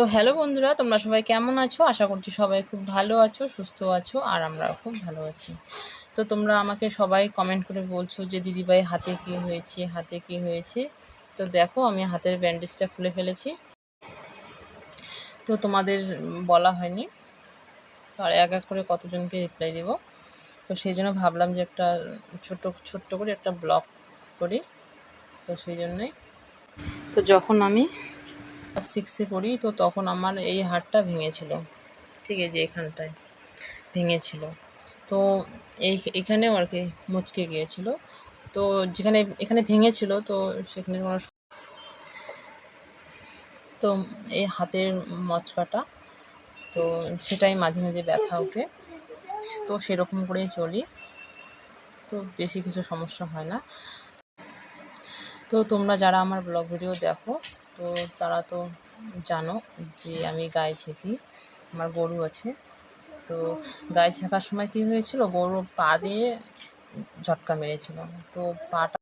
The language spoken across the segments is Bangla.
তো হ্যালো বন্ধুরা, তোমরা সবাই কেমন আছো? আশা করছি সবাই খুব ভালো আছো, সুস্থ আছো, আর আমরা খুব ভালো আছি। তো তোমরা আমাকে সবাই কমেন্ট করে বলছো যে, দিদিভাই, হাতে কি হয়েছে? হাতে কি হয়েছে? তো দেখো, আমি হাতের ব্যান্ডেজটা খুলে ফেলেছি। তো তোমাদের বলা হয়নি। তো আর এক এক করে কতজনকে রিপ্লাই দেবো? তো সেই জন্য ভাবলাম যে একটা ছোট, ছোট্ট করে একটা ব্লগ করি। তো সেই জন্যই। তো যখন আমি ক্লাস সিক্সে পড়ি, তো তখন আমার এই হাড়টা ভেঙেছিল। ঠিক আছে এখানটায় ভেঙেছিল। তো এই এখানেও আর কি মুচকে গিয়েছিল। তো যেখানে, এখানে ভেঙেছিল, তো সেখানে কোনো তো এই হাতের মচকাটা, তো সেটাই মাঝে মাঝে ব্যথা ওঠে। তো সেরকম করেই চলি। তো বেশি কিছু সমস্যা হয় না। তো তোমরা যারা আমার ব্লগ ভিডিও দেখো তো তারা তো জানো যে আমি গায়ে ছেঁকি, আমার গরু আছে। তো গায়ে ছেঁকার সময় কী হয়েছিল? গরু পা দিয়ে ঝটকা মেরেছিল। তো পাটা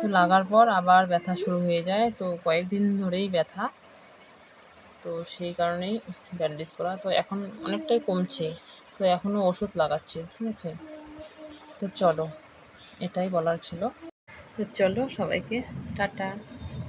তো লাগার পর আবার ব্যথা শুরু হয়ে যায়। তো কয়েকদিন ধরেই ব্যথা। তো সেই কারণেই ব্যান্ডেজ করা। তো এখন অনেকটাই কমছে। তো এখনও ওষুধ লাগাচ্ছে, ঠিক আছে? তো চলো, এটাই বলার ছিল। তো চলো সবাইকে, টাটা।